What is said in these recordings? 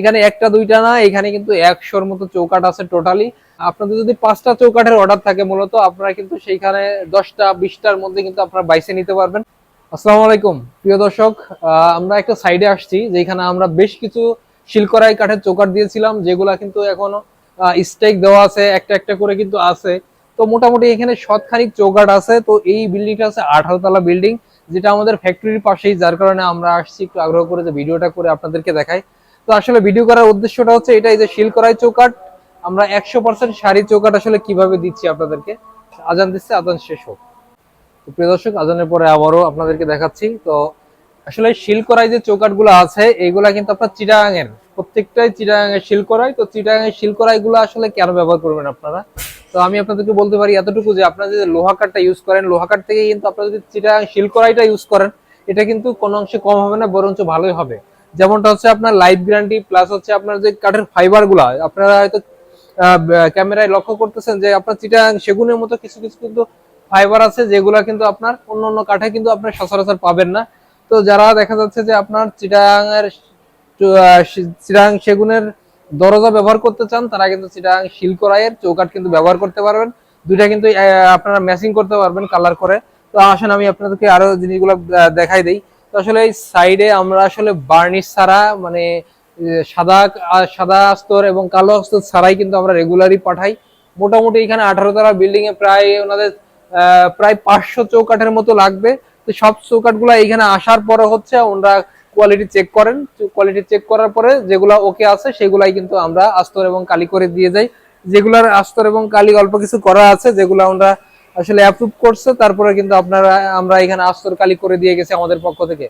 এখানে একটা, দুইটা না, এখানে কিন্তু একশোর মতো চৌকাট আছে টোটালি আপনাদের যদি পাঁচটা চৌকাঠের অর্ডার থাকে মূলত, আপনারা কিন্তু সেইখানে দশটা, বিশটার মধ্যে কিন্তু আপনারা বাইসে নিতে পারবেন। আসসালামু আলাইকুম, প্রিয় দর্শক আমরা একটা সাইডে আসছি, যেখানে আমরা বেশ কিছু শিলকরাই কাঠের চৌকাট দিয়েছিলাম, যেগুলা কিন্তু এখনও স্টেক দেওয়া আছে, একটা একটা করে কিন্তু আছে। তো মোটামুটি এখানে শতখানিক চৌকাট আছে, তো এই বিল্ডিংটা আছে আঠারো তলা বিল্ডিং যেটা আমাদের ফ্যাক্টরির পাশেই, যার কারণে আমরা আসছি, একটু আগ্রহ করে যে ভিডিওটা করে আপনাদেরকে দেখাই। তো আসলে ভিডিও করার উদ্দেশ্যটা হচ্ছে এটাই যে শিলকরাই চৌকাট আমরা একশো পার্সেন্ট শাড়ি চৌকাট আসলে কীভাবে দিচ্ছি আপনাদেরকে, আজান দিচ্ছে, আজান শেষ হোক। তো প্রিয় দর্শক, আজানের পরে আবারও আপনাদেরকে দেখাচ্ছি। তো আসলে শিলকরাই যে চৌকাটগুলো আছে, এইগুলা কিন্তু আপনার চিটাগাং এর প্রত্যেকটাই চিটাগাং এর শিলকরাই তো চিটাগাং এর শিলকরাই গুলো আসলে কেন ব্যবহার করবেন আপনারা? তো আমি আপনাদেরকে বলতে পারি এতটুকু যে আপনারা যদি লোহা কাঠটা ইউজ করেন, লোহা কাঠ থেকে কিন্তু আপনারা যদি চিটাগাং শিলকরাইটা ইউজ করেন, এটা কিন্তু কোনো অংশে কম হবে না, বরঞ্চ ভালোই হবে। যেমনটা হচ্ছে আপনার লাইফ গ্যারান্টি প্লাস হচ্ছে আপনার যে কাঠের ফাইবারগুলা, আপনারা হয়তো ক্যামেরায় লক্ষ্য করতেছেন যে আপনার চিটাগাং সেগুনের মতো কিছু কিছু কিন্তু ফাইবার আছে, যেগুলা কিন্তু আপনার অন্য অন্য কাঠে কিন্তু আপনার সচরাচর পাবেন না। তো যারা দেখা যাচ্ছে যে আপনার চিটাগাং এর চিটাগাং সেগুনের দরজা ব্যবহার করতে চান, তারা কিন্তু চিটাগাং শিলকরাইয়ের চৌকাঠ কিন্তু ব্যবহার করতে পারবেন। দুইটা কিন্তু আপনারা ম্যাচিং করতে পারবেন কালার করে। তো আসেন আমি আপনাদেরকে আরও জিনিসগুলো দেখাই দেই। তো আসলে এই সাইডে আমরা আসলে বার্নিশ ছাড়া মানে সাদা সাদা আস্তর এবং কালো আস্তর ছাড়াই কিন্তু আমরা রেগুলারই পাঠাই। মোটামুটি এখানে আঠারো তলা বিল্ডিং এ প্রায় ওনাদের প্রায় পাঁচশো চৌকাঠের মতো লাগবে। তো সব চৌকাঠগুলা এখানে আসার পরে হচ্ছে ওনারা কোয়ালিটি চেক করেন। কোয়ালিটি চেক করার পরে যেগুলা ওকে আছে সেগুলাই কিন্তু আমরা আস্তর এবং কালি করে দিয়ে যাই। যেগুলার আস্তর এবং কালি অল্প কিছু করা আছে, যেগুলো আমরা আসলে অ্যাপ্রুভ করছে, তারপরে কিন্তু আপনারা, আমরা এখানে আস্তর কালি করে দিয়ে গেছি আমাদের পক্ষ থেকে।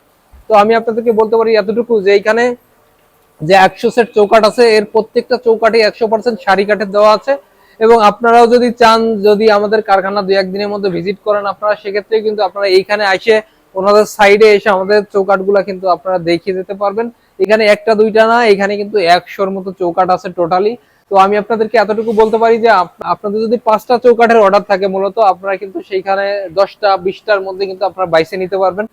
তো আমি আপনাদেরকে বলতে পারি এতটুকু যে এখানে যে একশো সেট চৌকাঠ আছে, এর প্রত্যেকটা চৌকাঠে একশো পার্সেন্ট শাড়ি কাঠের দেওয়া আছে। এবং আপনারাও যদি চান, যদি আমাদের কারখানা দু একদিনের মধ্যে ভিজিট করেন আপনারা সেক্ষেত্রে কিন্তু আপনারা এইখানে এসে, ওনাদের সাইডে এসে আমাদের চৌকাঠগুলা কিন্তু আপনারা দেখিয়ে যেতে পারবেন। এখানে একটা, দুইটা না, এখানে কিন্তু একশোর মতো চৌকাঠ আছে টোটালি তো আমি আপনাদেরকে এতটুকু বলতে পারি যে আপনাদের যদি পাঁচটা চৌকাঠের অর্ডার থাকে, মূলত আপনারা কিন্তু সেইখানে দশটা, বিশটার মধ্যে কিন্তু আপনারা বাইসে নিতে পারবেন।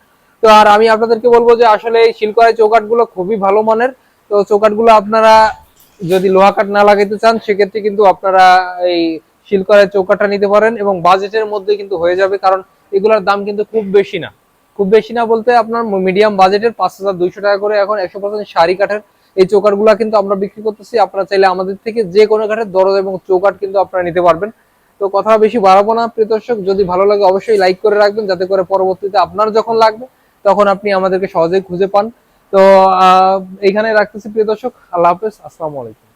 তো আর আমি আপনাদেরকে বলব যে আসলে এই শিলকরাই চৌকাঠগুলো খুবই ভালো মানের। তো চৌকাঠগুলো আপনারা যদি লোহা কাঠ না লাগাইতে চান, সেক্ষেত্রে কিন্তু আপনারা এই শিলকরাই চৌকাঠটা নিতে পারেন এবং বাজেটের মধ্যে কিন্তু হয়ে যাবে, কারণ এগুলোর দাম কিন্তু খুব বেশি না। খুব বেশি না বলতে আপনার মিডিয়াম বাজেটের পাঁচ হাজার দুইশো টাকা করে এখন একশো পার্সেন্ট শাড়ি কাঠের এই চৌকাঠগুলা কিন্তু আমরা বিক্রি করতেছি। আপনারা চাইলে আমাদের থেকে যে কোনো কাঠের দরজা এবং চৌকাট কিন্তু আপনারা নিতে পারবেন। তো কথা বেশি বাড়াবো না, প্রিয় দর্শক। যদি ভালো লাগে অবশ্যই লাইক করে রাখবেন, যাতে করে পরবর্তীতে আপনার যখন লাগবে, তখন আপনি আমাদেরকে সহজেই খুঁজে পান। তো এইখানে রাখতেছি, প্রিয় দর্শক। আল্লাহ হাফেজ, আসসালামু আলাইকুম।